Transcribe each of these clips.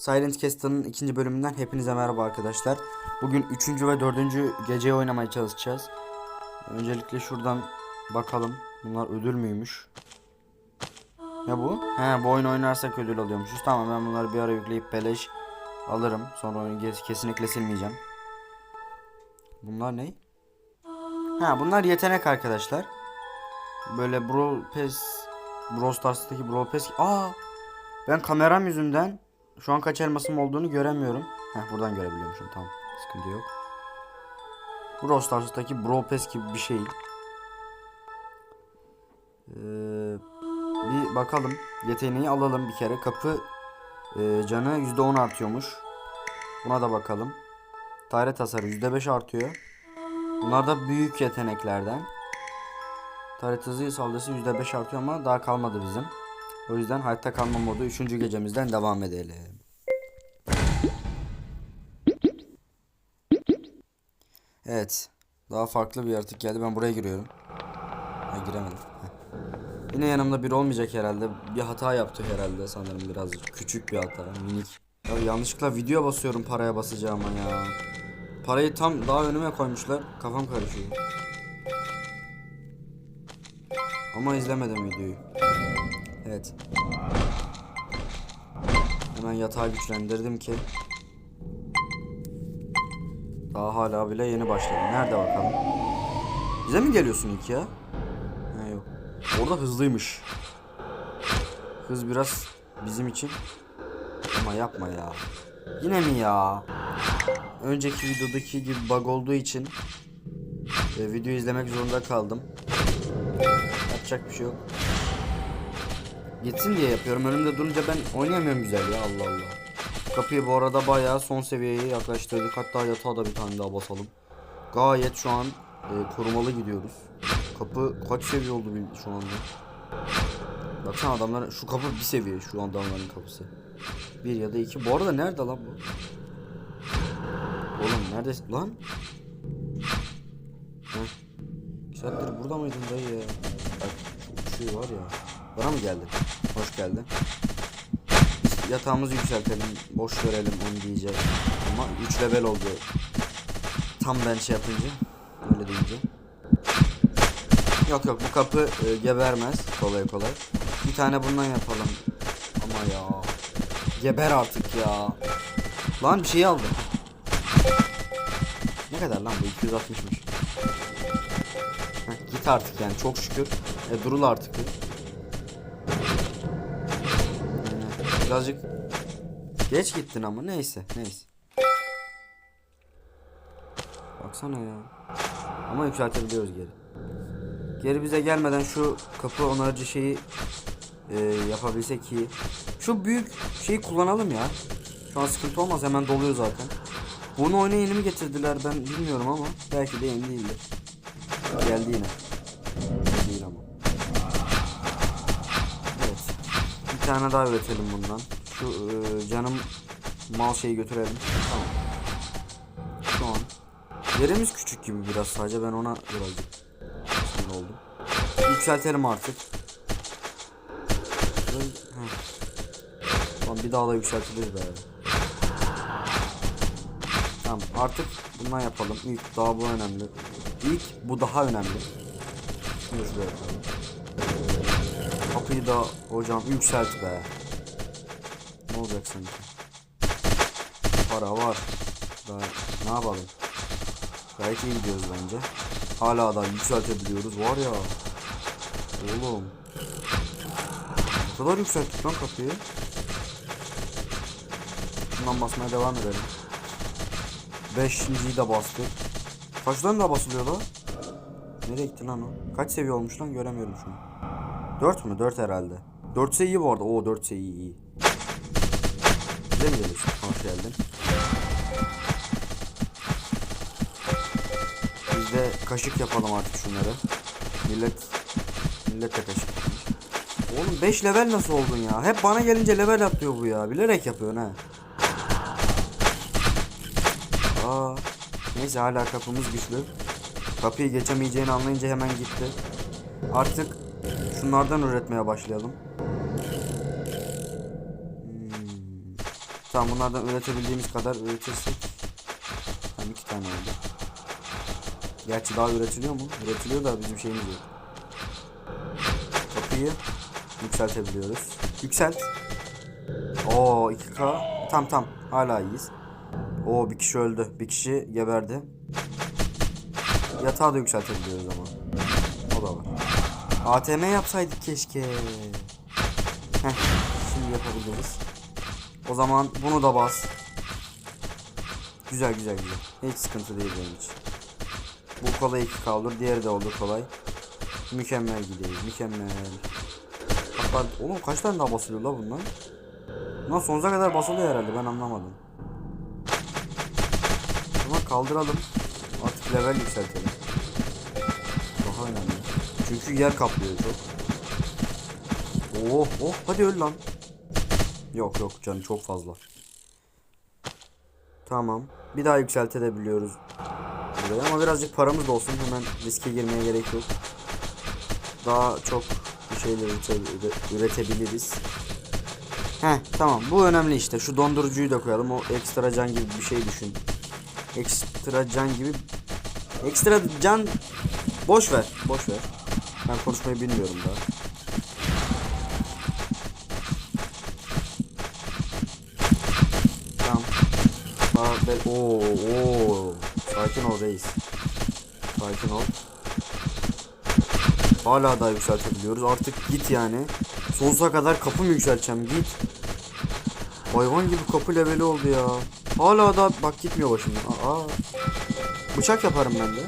Silent Castle'ın ikinci bölümünden hepinize merhaba arkadaşlar. Bugün üçüncü ve dördüncü geceyi oynamaya çalışacağız. Öncelikle şuradan bakalım. Bunlar ödül müymüş? Ne bu? He bu oyun oynarsak ödül alıyormuşuz. Tamam ben bunları bir ara yükleyip beleş alırım. Sonra oyunu kes- kesinlikle silmeyeceğim. Bunlar ne? Ha bunlar yetenek arkadaşlar. Böyle Brawl Pass Brawl Stars'taki Brawl Pass Aa ben kameram yüzünden şu an kaç elmasım olduğunu göremiyorum. Heh buradan görebiliyormuşum tamam. Sıkıntı yok. Brawl Stars'taki Brawl Pass gibi bir şey. Ee, bir bakalım. Yeteneği alalım bir kere. Kapı e, canı %10 artıyormuş. Buna da bakalım. Daire tasarı %5 artıyor. Bunlar da büyük yeteneklerden. Taret hızı saldırısı %5 artıyor ama daha kalmadı bizim. O yüzden hayatta kalma modu 3. gecemizden devam edelim. Evet. Daha farklı bir yaratık geldi. Ben buraya giriyorum. Ha giremedim. Heh. Yine yanımda biri olmayacak herhalde. Bir hata yaptı herhalde sanırım biraz küçük bir hata. Minik. Ya yanlışlıkla video basıyorum paraya basacağıma ya. Parayı tam daha önüme koymuşlar. Kafam karışıyor. Ama izlemedim videoyu. Evet. Hemen yatağı güçlendirdim ki. Daha hala bile yeni başladım. Nerede bakalım? Bize mi geliyorsun ilk ya? Ha yok. Orada hızlıymış. Hız biraz bizim için. Ama yapma ya. Yine mi ya? Önceki videodaki gibi bug olduğu için e, video izlemek zorunda kaldım. Yapacak bir şey yok. Gitsin diye yapıyorum. Önümde durunca ben oynayamıyorum güzel ya Allah Allah. Kapıyı bu arada bayağı son seviyeye yaklaştırdık. Hatta yatağa da bir tane daha basalım. Gayet şu an e, korumalı gidiyoruz. Kapı kaç seviye oldu şu anda? Baksana adamlar şu kapı bir seviye şu adamların kapısı. Bir ya da iki. Bu arada nerede lan bu? Oğlum neredesin lan? Heh. Saattir burada mıydın dayı ya? Bak şu şey var ya. Bana mı geldin? Hoş geldin. Yatağımızı yükseltelim. Boş verelim onu diyeceğiz. Ama 3 level oldu. Tam ben şey yapınca. Öyle deyince. Yok yok bu kapı e, gebermez kolay kolay. Bir tane bundan yapalım. Ama ya. Geber artık ya. Lan bir şey aldım. Ne kadar lan bu 260'mış. Heh, git artık yani çok şükür. E, durul artık. Birazcık geç gittin ama neyse neyse. Baksana ya. Ama yükseltebiliyoruz geri. Geri bize gelmeden şu kapı onarıcı şeyi e, yapabilsek iyi. Şu büyük şeyi kullanalım ya. Şu an sıkıntı olmaz hemen doluyor zaten. Bunu oyuna yeni mi getirdiler ben bilmiyorum ama belki de yeni değildir. Geldi yine. Tane daha üretelim bundan. Şu e, canım mal şeyi götürelim. Tamam. Şu an. Yerimiz küçük gibi biraz sadece ben ona birazcık sinir oldum. Yükseltelim artık. Tamam bir daha da yükseltiriz be. Tamam artık bundan yapalım. İlk daha bu önemli. İlk bu daha önemli. Şunu yapalım. Kapıyı da hocam yükselt be. Ne olacak sanki? Para var. Daha ne yapalım? Gayet iyi gidiyoruz bence. Hala da yükseltebiliyoruz var ya. Oğlum. Ne kadar yükselttik lan kapıyı. Şundan basmaya devam edelim. Beşinciyi de bastık. Kaçtan da basılıyor lan? Nereye gitti lan o? Kaç seviye olmuş lan göremiyorum şunu. 4 mü? 4 herhalde. 4 ise iyi bu arada. Oo 4 ise iyi iyi. Bize mi geliyorsun? Hoş geldin. Biz de kaşık yapalım artık şunları. Millet millet de kaşık. Oğlum 5 level nasıl oldun ya? Hep bana gelince level atlıyor bu ya. Bilerek yapıyorsun ha. Aa, neyse hala kapımız güçlü. Kapıyı geçemeyeceğini anlayınca hemen gitti. Artık şunlardan üretmeye başlayalım. Hmm. Tamam bunlardan üretebildiğimiz kadar üretirsek. Tamam iki tane oldu. Gerçi daha üretiliyor mu? Üretiliyor da bizim şeyimiz yok. Kapıyı yükseltebiliyoruz. Yükselt. Oo 2K. Tam tam hala iyiyiz. Oo bir kişi öldü. Bir kişi geberdi. Yatağı da yükseltebiliyoruz ama. ATM yapsaydık keşke. Heh, şimdi yapabiliriz. O zaman bunu da bas. Güzel güzel güzel. Hiç sıkıntı değil benim için. Bu kolay 2 olur. Diğeri de oldu kolay. Mükemmel gidiyor. Mükemmel. Hatta oğlum kaç tane daha basılıyor la bunlar? Bunlar sonsuza kadar basılıyor herhalde ben anlamadım. Ama kaldıralım. Artık level yükseltelim. Çünkü yer kaplıyor çok. Oh oh hadi öl lan. Yok yok canı çok fazla. Tamam. Bir daha yükseltebiliyoruz. Buraya ama birazcık paramız da olsun. Hemen riske girmeye gerek yok. Daha çok bir şeyler ürete- üretebiliriz. Heh tamam bu önemli işte. Şu dondurucuyu da koyalım. O ekstra can gibi bir şey düşün. Ekstra can gibi ekstra can boş ver. Boş ver. Ben konuşmayı bilmiyorum daha. Tamam. Oo, oo. Sakin ol reis. Sakin ol. Hala daha yükseltebiliyoruz. Artık git yani. Sonsuza kadar kapı mı yükselteceğim? Git. Hayvan gibi kapı leveli oldu ya. Hala da bak gitmiyor başımdan. Aa. Bıçak yaparım ben de.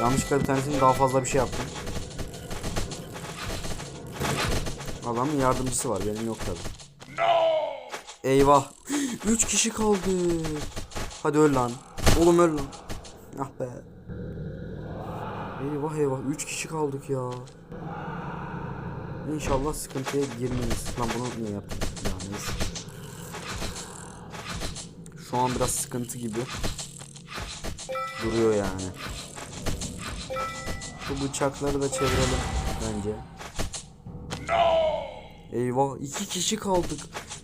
Yanlışlıkla bir tanesini daha fazla bir şey yaptım. Adamın yardımcısı var benim yok tabi. Eyvah. 3 kişi kaldı. Hadi öl lan. Oğlum öl lan. Ah be. Eyvah eyvah 3 kişi kaldık ya. İnşallah sıkıntıya girmeyiz. Lan bunu niye yaptım? Ya neyse. Şu an biraz sıkıntı gibi. Duruyor yani. Bu bıçakları da çevirelim bence. Eyvah iki kişi kaldık.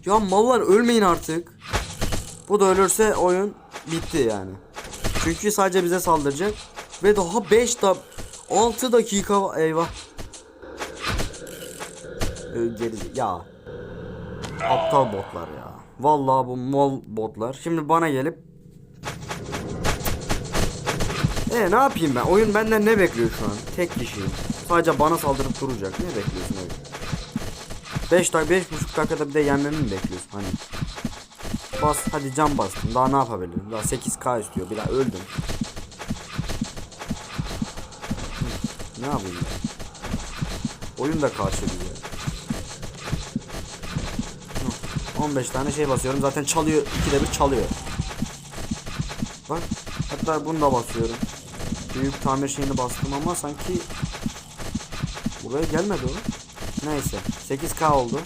Ya mallar ölmeyin artık. Bu da ölürse oyun bitti yani. Çünkü sadece bize saldıracak. Ve daha 5 da 6 dakika va- eyvah. Ö, Geri ya. Aptal botlar ya. Vallahi bu mol botlar. Şimdi bana gelip e ne yapayım ben? Oyun benden ne bekliyor şu an? Tek kişiyim. Sadece bana saldırıp duracak. Ne bekliyorsun oyun? 5 dakika 5,5 dakikada bir de yenmemi mi bekliyorsun hani? Bas hadi cam bastım. Daha ne yapabilirim? Daha 8k istiyor. Bir daha öldüm. Ne yapayım ben? Oyun da karşı bize. Hı, 15 tane şey basıyorum. Zaten çalıyor. ikide bir çalıyor. Bak. Hatta bunu da basıyorum. Büyük tamir şeyini bastım ama sanki buraya gelmedi o. Neyse 8k oldu.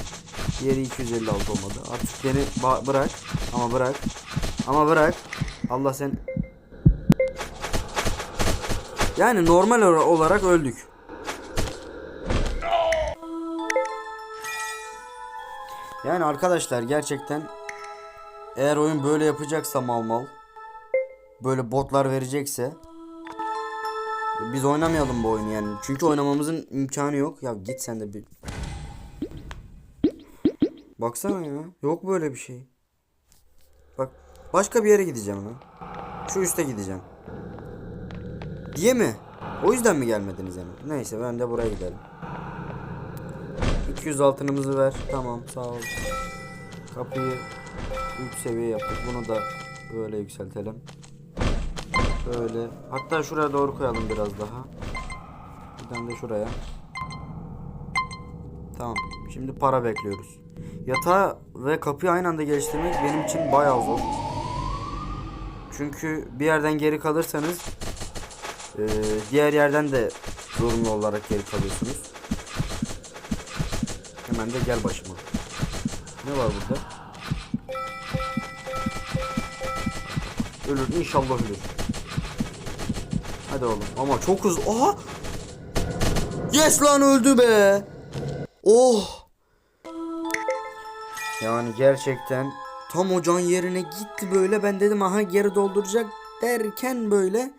Diğeri 256 olmadı. Artık beni bırak. Ama bırak. Ama bırak. Allah sen Yani normal olarak öldük. Yani arkadaşlar gerçekten eğer oyun böyle yapacaksa mal mal böyle botlar verecekse biz oynamayalım bu oyunu yani. Çünkü oynamamızın imkanı yok. Ya git sen de bir Baksana ya. Yok böyle bir şey. Bak başka bir yere gideceğim ben. Şu üste gideceğim. Diye mi? O yüzden mi gelmediniz hemen? Neyse ben de buraya gidelim. 200 altınımızı ver. Tamam sağ ol. Kapıyı büyük seviye yaptık. Bunu da böyle yükseltelim. Böyle. Hatta şuraya doğru koyalım biraz daha. Bir tane de şuraya. Tamam. Şimdi para bekliyoruz. Yatağı ve kapıyı aynı anda geliştirmek benim için bayağı zor. Çünkü bir yerden geri kalırsanız eee, diğer yerden de zorunlu olarak geri kalıyorsunuz. Hemen de gel başıma. Ne var burada? Ölür inşallah ölür. Hadi oğlum ama çok hızlı. Aha! Yes lan öldü be. Oh! Yani gerçekten Tam o can yerine gitti böyle. Ben dedim aha geri dolduracak derken böyle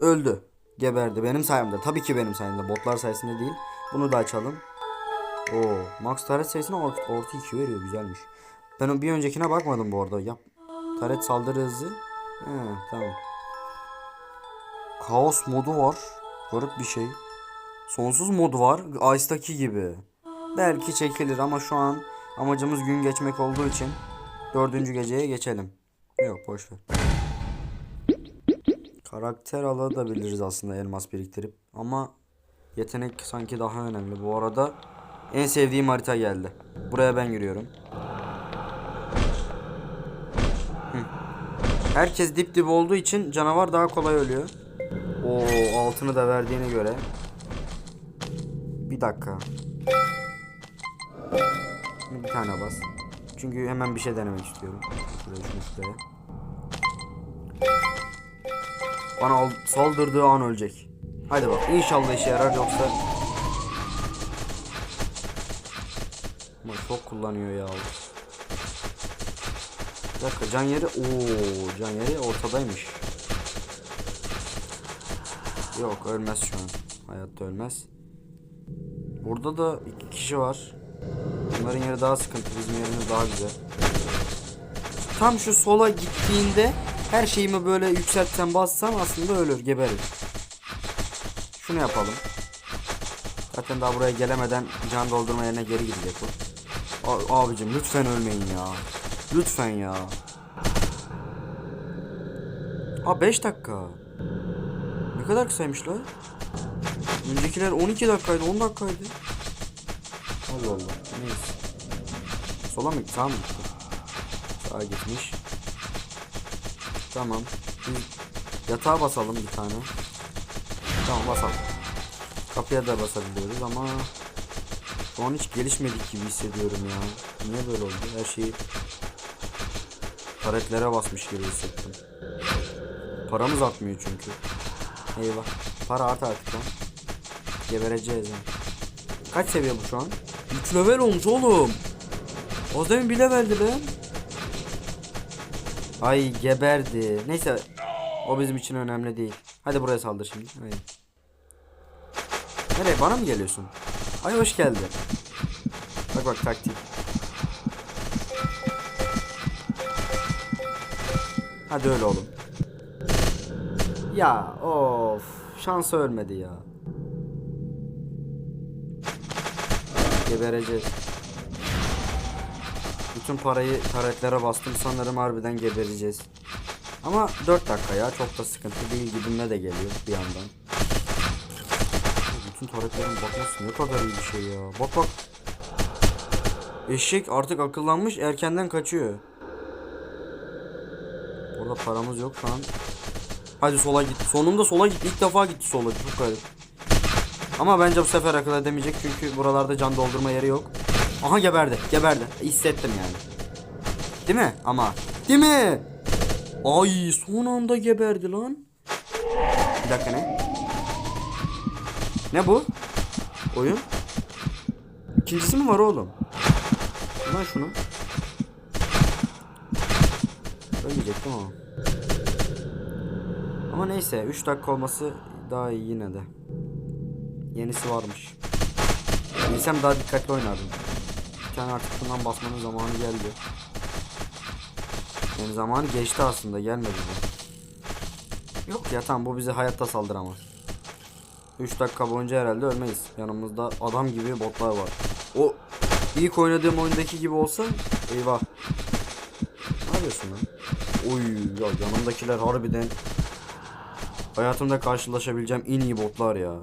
öldü. Geberdi. Benim sayemde. Tabii ki benim sayemde. Botlar sayesinde değil. Bunu da açalım. Oo, Max taret sayısına ort orta 2 veriyor. Güzelmiş. Ben o bir öncekine bakmadım bu arada. Yap. Taret saldırı hızı. He, tamam. Kaos modu var. Garip bir şey. Sonsuz modu var. Ice'daki gibi. Belki çekilir ama şu an amacımız gün geçmek olduğu için dördüncü geceye geçelim. Yok boş ver. Karakter alabiliriz aslında elmas biriktirip ama yetenek sanki daha önemli. Bu arada en sevdiğim harita geldi. Buraya ben giriyorum. Herkes dip dip olduğu için canavar daha kolay ölüyor. O altını da verdiğine göre. Bir dakika. Tane bas. Çünkü hemen bir şey denemek istiyorum. Şuraya şunu şuraya. Bana al- saldırdığı an ölecek. Hadi bak inşallah işe yarar yoksa Ama çok kullanıyor ya. Bir dakika can yeri ooo can yeri ortadaymış. Yok ölmez şu an. Hayatta ölmez. Burada da iki kişi var. Bunların yeri daha sıkıntı. Bizim yerimiz daha güzel. Tam şu sola gittiğinde her şeyimi böyle yükseltsem bassam aslında ölür geberir. Şunu yapalım. Zaten daha buraya gelemeden can doldurma yerine geri gidecek bu. Abicim lütfen ölmeyin ya. Lütfen ya. Ha 5 dakika. Ne kadar kısaymış la? Öncekiler 12 dakikaydı 10 dakikaydı. Allah Allah. Neyse. Sola mı gitti? Sağa gitmiş. Tamam. Biz yatağa basalım bir tane. Tamam basalım. Kapıya da basabiliyoruz ama şu an hiç gelişmedik gibi hissediyorum ya. Niye böyle oldu? Her şeyi paretlere basmış gibi hissettim. Paramız artmıyor çünkü. Eyvah. Para art artık lan. Gebereceğiz yani. Kaç seviye bu şu an? 3 level olmuş oğlum. O zaman bir leveldi lan. Ay geberdi. Neyse. O bizim için önemli değil. Hadi buraya saldır şimdi. Hayır. Nereye? Bana mı geliyorsun? Ay hoş geldin. Bak bak taktik. Hadi öyle oğlum. Ya of. Şansı ölmedi ya. Gebereceğiz. Bütün parayı taretlere bastım sanırım harbiden gebereceğiz. Ama 4 dakika ya çok da sıkıntı değil gibime de geliyor bir yandan. Bütün taretlerin bakması ne kadar iyi bir şey ya. Bak bak. Eşek artık akıllanmış erkenden kaçıyor. Burada paramız yok şu. Hadi sola git. Sonunda sola git. İlk defa gitti sola. Çok garip. Ama bence bu sefer akıl edemeyecek çünkü buralarda can doldurma yeri yok. Aha geberdi. Geberdi. Hissettim yani. Değil mi? Ama. Değil mi? Ay son anda geberdi lan. Bir dakika ne? Ne bu? Oyun? İkincisi mi var oğlum? Lan şunu. Ölmeyecektim ama. Ama neyse 3 dakika olması daha iyi yine de. Yenisi varmış. Bilsem daha dikkatli oynardım. Bir tane artık şundan basmanın zamanı geldi. Yani zamanı geçti aslında gelmedi de. Yok ya tamam bu bize hayatta saldıramaz. 3 dakika boyunca herhalde ölmeyiz. Yanımızda adam gibi botlar var. O ilk oynadığım oyundaki gibi olsa eyvah. Ne yapıyorsun lan? Oy ya yanımdakiler harbiden hayatımda karşılaşabileceğim en iyi botlar ya.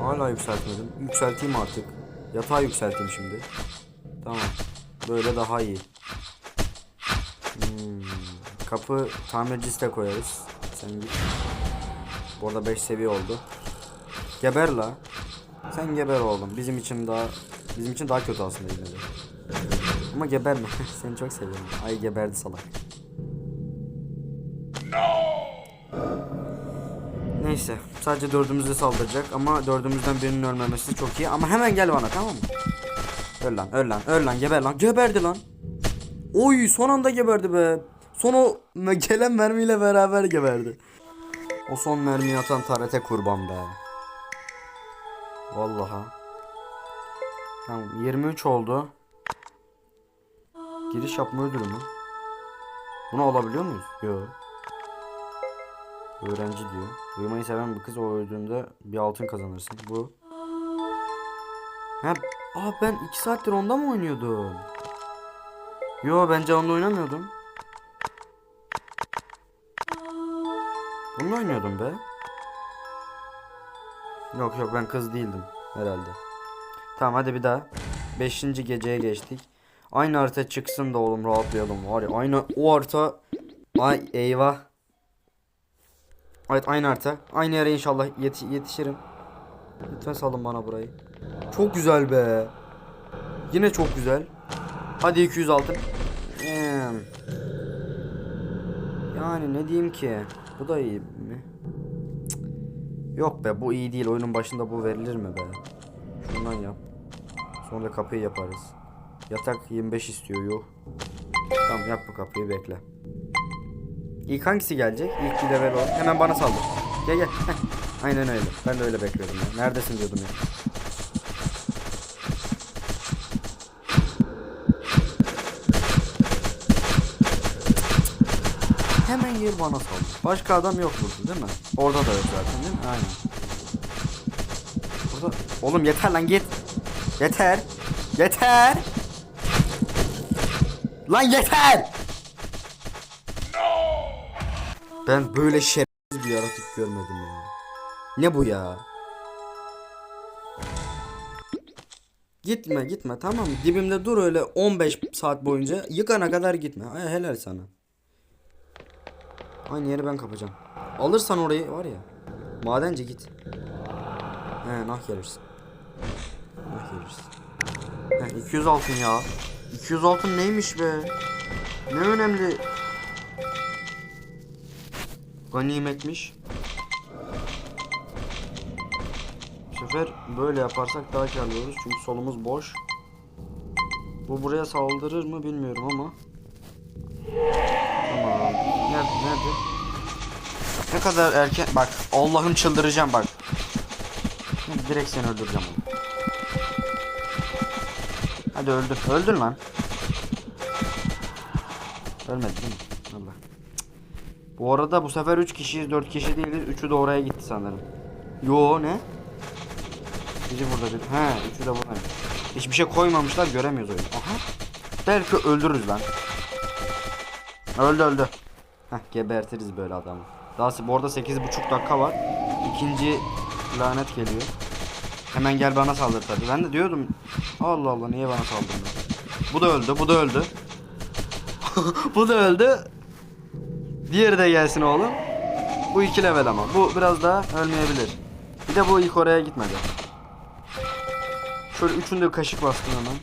Hala yükseltmedim. Yükselteyim artık. Yatağı yükselteyim şimdi. Tamam. Böyle daha iyi. Hmm. Kapı tamircisi de koyarız. Sen git. Bu arada 5 seviye oldu. Geber la. Sen geber oğlum. Bizim için daha bizim için daha kötü aslında yine de. Ama geberme. Seni çok seviyorum. Ay geberdi salak. Neyse sadece dördümüze saldıracak ama dördümüzden birinin ölmemesi çok iyi ama hemen gel bana tamam mı? Öl lan öl lan öl lan geber lan geberdi lan. Oy son anda geberdi be. Son o gelen mermiyle beraber geberdi. O son mermiyi atan tarete kurban be. Vallahi. Tamam 23 oldu. Giriş yapma ödülü mü? Bunu alabiliyor muyuz? Yok. Öğrenci diyor. Uyumayı seven bir kız o öldüğünde bir altın kazanırsın. Bu. Ha, aa ben 2 saattir onda mı oynuyordum? Yo bence onda oynamıyordum. Bununla oynuyordum be. Yok yok ben kız değildim herhalde. Tamam hadi bir daha. Beşinci geceye geçtik. Aynı harita çıksın da oğlum rahatlayalım var ya. Aynı o harita. Ay eyvah. Evet aynı harita. Aynı yere inşallah yeti- yetişirim. Lütfen salın bana burayı. Çok güzel be. Yine çok güzel. Hadi 200 altın. Yani ne diyeyim ki? Bu da iyi mi? Cık. Yok be bu iyi değil. Oyunun başında bu verilir mi be? Şundan yap. Sonra da kapıyı yaparız. Yatak 25 istiyor yok. Tamam yap bu kapıyı bekle. İlk hangisi gelecek? İlk bir level o. Hemen bana saldır. Gel gel. Aynen öyle. Ben de öyle bekliyordum ya. Neredesin diyordum ya. Hemen gel bana saldır. Başka adam yok burada değil mi? Orada da yok zaten değil mi? Aynen. Burada... Oğlum yeter lan git. Yeter. Yeter. Lan yeter. Ben böyle şerefsiz bir yaratık görmedim ya. Ne bu ya? Gitme gitme tamam? Dibimde dur öyle 15 saat boyunca yıkana kadar gitme. Ay, helal sana. Aynı yeri ben kapacağım. Alırsan orayı var ya. Madenci git. He nah gelirsin. Nah gelirsin. He 200 altın ya. 200 altın neymiş be? Ne önemli ganimetmiş. Bu sefer böyle yaparsak daha karlı oluruz çünkü solumuz boş. Bu buraya saldırır mı bilmiyorum ama. Tamam. Nerede? Nerede? Ne kadar erken... Bak Allah'ım çıldıracağım bak. Direkt seni öldüreceğim onu. Hadi öldür. Öldür lan. Ölmedi değil mi? Bu arada bu sefer 3 kişiyiz 4 kişi değiliz. 3'ü de oraya gitti sanırım. Yo ne? Biri burada bir. He, üçü de burada. Hiçbir şey koymamışlar göremiyoruz oyunu. Aha. Belki öldürürüz lan. Öldü öldü. Heh gebertiriz böyle adamı. Daha bu arada 8,5 dakika var. İkinci lanet geliyor. Hemen gel bana saldır tabi. Ben de diyordum. Allah Allah niye bana saldırdın? Bu da öldü, bu da öldü. bu da öldü. Diğeri de gelsin oğlum. Bu iki level ama. Bu biraz daha ölmeyebilir. Bir de bu ilk oraya gitmedi. Şöyle üçünde bir kaşık bastım hemen.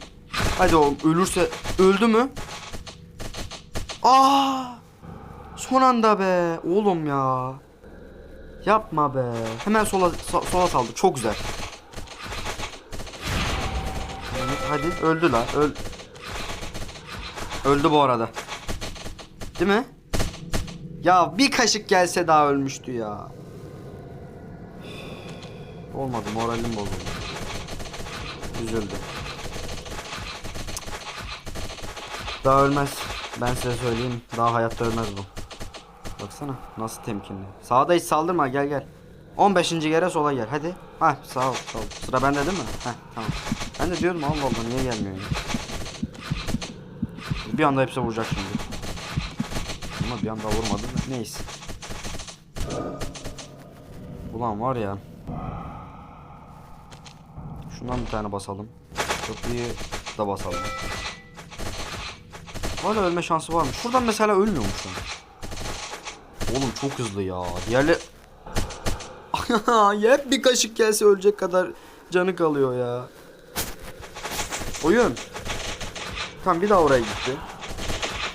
Hadi oğlum ölürse öldü mü? Aa! Son anda be oğlum ya. Yapma be. Hemen sola so- sola saldı. Çok güzel. Hadi öldü la. Öl. Öldü bu arada. Değil mi? Ya bir kaşık gelse daha ölmüştü ya. Olmadı moralim bozuldu. Üzüldü. Daha ölmez. Ben size söyleyeyim. Daha hayatta ölmez bu. Baksana nasıl temkinli. Sağda hiç saldırma gel gel. 15. yere sola gel hadi. Ha sağ ol sağ ol. Sıra bende değil mi? Heh tamam. Ben de diyorum Allah Allah niye gelmiyor ya. Bir anda hepsi vuracak şimdi. Ama bir anda vurmadı. Neyse. Ulan var ya. Şundan bir tane basalım. Köprüyü da basalım. Hala ölme şansı var mı? Şuradan mesela ölmüyormuş lan. Oğlum çok hızlı ya. Diğerle... hep bir kaşık gelse ölecek kadar canı kalıyor ya. Oyun. Tamam bir daha oraya gitti.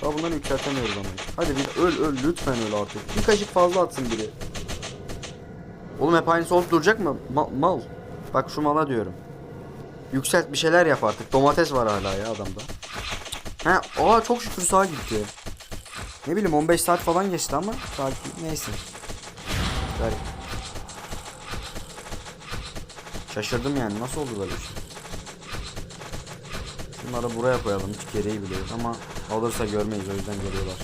Daha bunları yükseltemiyoruz ama. Hadi bir öl öl lütfen öl artık. Bir kaşık fazla atsın biri. Oğlum hep aynısı olup duracak mı? Ma- mal. Bak şu mala diyorum. Yükselt bir şeyler yap artık. Domates var hala ya adamda. He, aa çok şükür sağa gitti. Ne bileyim 15 saat falan geçti ama saat neyse. Garip. Şaşırdım yani nasıl oldu böyle bir şey. Bunları buraya koyalım hiç gereği bile yok ama alırsa görmeyiz o yüzden geliyorlar.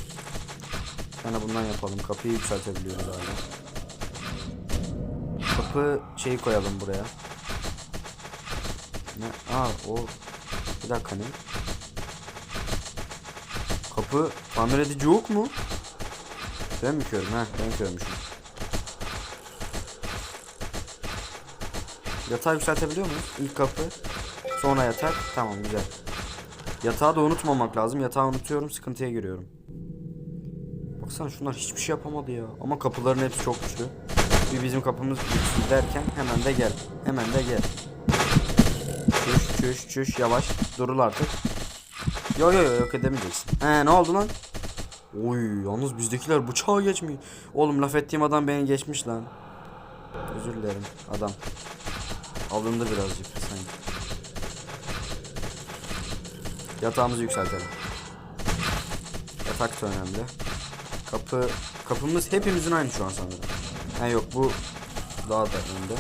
Tane bundan yapalım kapıyı yükseltebiliyoruz hala. Kapı şeyi koyalım buraya. Ne? Aa o bir dakika ne? Kapı tamir edici yok mu? Ben mi körüm? Ha ben körmüşüm. Yatağı yükseltebiliyor muyuz? İlk kapı. Sonra yatak. Tamam güzel. Yatağı da unutmamak lazım. Yatağı unutuyorum sıkıntıya giriyorum. Baksana şunlar hiçbir şey yapamadı ya. Ama kapıların hepsi çok güçlü. Bir bizim kapımız güçsüz derken hemen de gel. Hemen de gel. Çüş çüş çüş yavaş. Durul artık. Yo yo yo yok edemeyeceksin. He ne oldu lan? Oy yalnız bizdekiler bıçağa geçmiyor. Oğlum laf ettiğim adam beni geçmiş lan. Özür dilerim adam. Alındı birazcık sanki. Yatağımızı yükseltelim. Yatak da önemli. Kapı kapımız hepimizin aynı şu an sanırım. Ha yok bu daha da önde.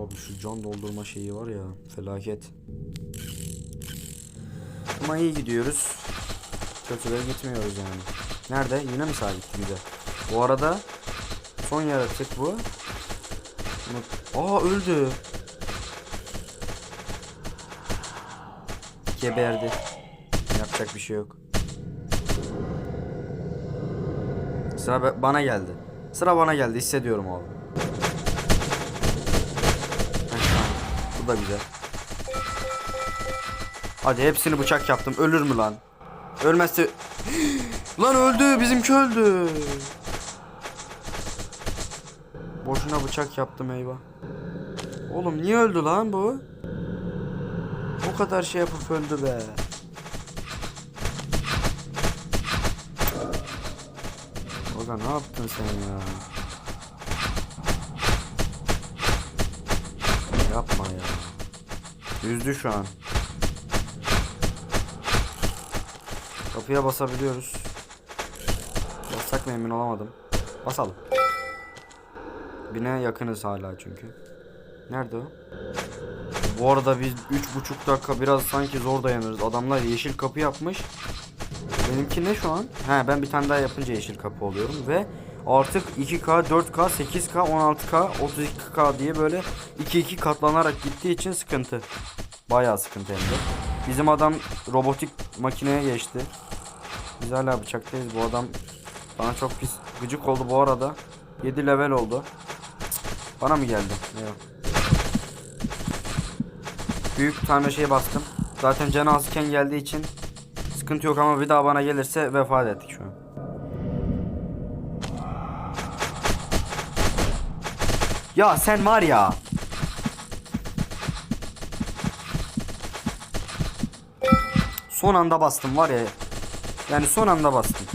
Abi şu can doldurma şeyi var ya felaket. Ama iyi gidiyoruz. Kötüye gitmiyoruz yani. Nerede? Yine mi sağ gitti bir? Bu arada son yaratık bu. Aa öldü. Geberdi. Yapacak bir şey yok. Sıra bana geldi. Sıra bana geldi hissediyorum abi. Bu da güzel. Hadi hepsini bıçak yaptım. Ölür mü lan? Ölmezse... lan öldü. Bizimki öldü. Boşuna bıçak yaptım eyvah. Oğlum niye öldü lan bu? O kadar şey yapıp öldü be. Oga ne yaptın sen ya? Yapma ya. Yüzdü şu an. Kapıya basabiliyoruz. Bassak mı emin olamadım. Basalım. Bine yakınız hala çünkü. Nerede o? Bu arada biz üç buçuk dakika biraz sanki zor dayanırız. Adamlar yeşil kapı yapmış. Benimki ne şu an? He ben bir tane daha yapınca yeşil kapı oluyorum ve artık 2K, 4K, 8K, 16K, 32K diye böyle 2-2 katlanarak gittiği için sıkıntı. Bayağı sıkıntı hem de. Bizim adam robotik makineye geçti. Biz hala bıçaktayız. Bu adam bana çok pis gıcık oldu bu arada. 7 level oldu. Bana mı geldi? Yok. Büyük tane şey bastım. Zaten canı azken geldiği için sıkıntı yok ama bir daha bana gelirse vefat ettik şu an. Ya sen var ya. Son anda bastım var ya. Yani son anda bastım.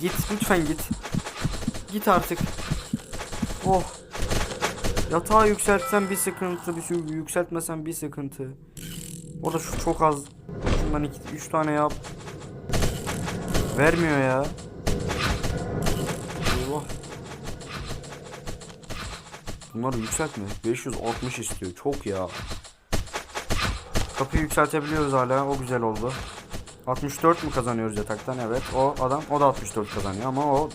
Git lütfen git. Git artık. Yatağı yükseltsem bir sıkıntı, bir şey yükseltmesem bir sıkıntı. O da şu çok az. Şundan iki, üç tane yap. Vermiyor ya. Allah. Bunları yükseltme. 560 istiyor. Çok ya. Kapıyı yükseltebiliyoruz hala. O güzel oldu. 64 mu kazanıyoruz yataktan? Evet. O adam o da 64 kazanıyor ama o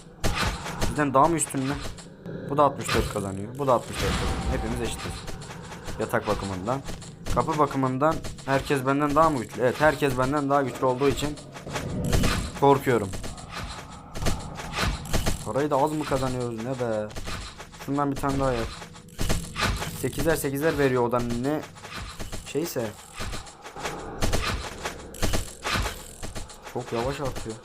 bizden daha mı üstün mü? Bu da 64 kazanıyor. Bu da 64 kazanıyor. Hepimiz eşitiz. Yatak bakımından. Kapı bakımından herkes benden daha mı güçlü? Evet herkes benden daha güçlü olduğu için korkuyorum. Parayı da az mı kazanıyoruz ne be? Şundan bir tane daha yap. 8'er 8'er veriyor o da ne şeyse. Çok yavaş atıyor.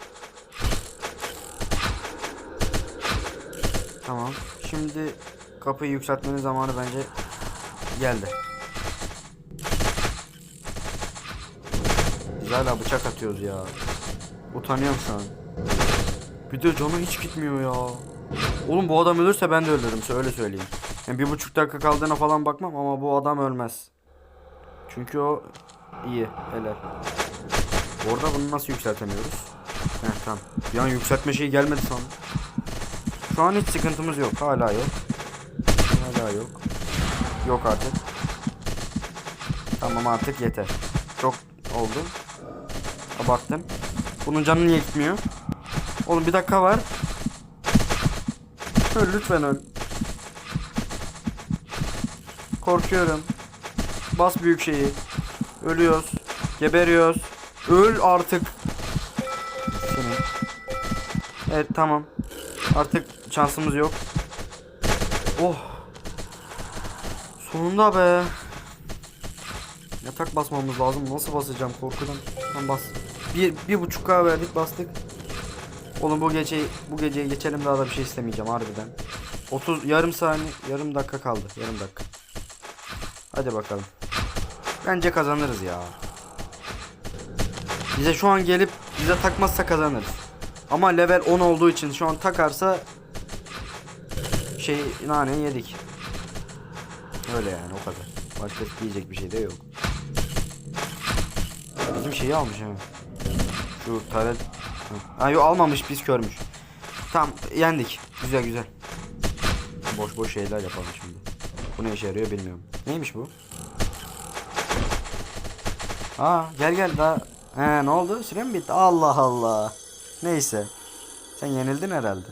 Tamam. Şimdi kapıyı yükseltmenin zamanı bence geldi. Biz hala bıçak atıyoruz ya. Utanıyorum şu an. Bir de canı hiç gitmiyor ya. Oğlum bu adam ölürse ben de ölürüm öyle söyleyeyim. Yani bir buçuk dakika kaldığına falan bakmam ama bu adam ölmez. Çünkü o iyi helal. Orada bunu nasıl yükseltemiyoruz? Heh tamam. Bir an yükseltme şeyi gelmedi sandım. Şu an hiç sıkıntımız yok. Hala yok. Hala yok. Yok artık. Tamam artık yeter. Çok oldu. Abarttın. Bunun canı niye gitmiyor? Oğlum bir dakika var. Öl lütfen öl. Korkuyorum. Bas büyük şeyi. Ölüyoruz. Geberiyoruz. Öl artık. Evet tamam. Artık şansımız yok. Oh. Sonunda be. Yatak basmamız lazım. Nasıl basacağım korkudan. Tamam bas. Bir, bir buçuk K verdik bastık. Oğlum bu gece bu geceyi geçelim daha da bir şey istemeyeceğim harbiden. 30 yarım saniye yarım dakika kaldı. Yarım dakika. Hadi bakalım. Bence kazanırız ya. Bize şu an gelip bize takmazsa kazanırız. Ama level 10 olduğu için şu an takarsa şey nane yedik. Öyle yani o kadar. Başka diyecek bir şey de yok. Bizim şeyi almış ha. Şu taret. Ha yok almamış biz körmüş. Tamam yendik. Güzel güzel. Boş boş şeyler yapalım şimdi. Bu ne işe yarıyor bilmiyorum. Neymiş bu? Aa gel gel daha. He ne oldu? Süre mi bitti? Allah Allah. Neyse. Sen yenildin herhalde.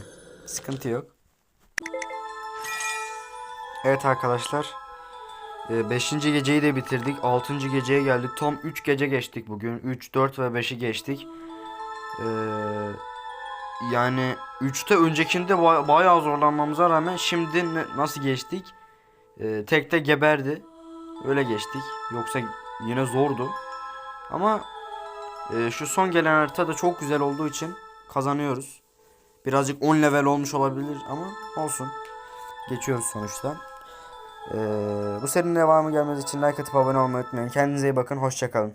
Sıkıntı yok. Evet arkadaşlar. 5. geceyi de bitirdik. 6. geceye geldik. Tam 3 gece geçtik bugün. 3, 4 ve 5'i geçtik. Ee, yani 3'te öncekinde ba- bayağı zorlanmamıza rağmen şimdi nasıl geçtik? Ee, tekte geberdi. Öyle geçtik. Yoksa yine zordu. Ama e, şu son gelen harita da çok güzel olduğu için kazanıyoruz. Birazcık 10 level olmuş olabilir ama olsun. Geçiyoruz sonuçta. Ee, bu serinin devamı gelmesi için like atıp abone olmayı unutmayın. Kendinize iyi bakın. Hoşçakalın.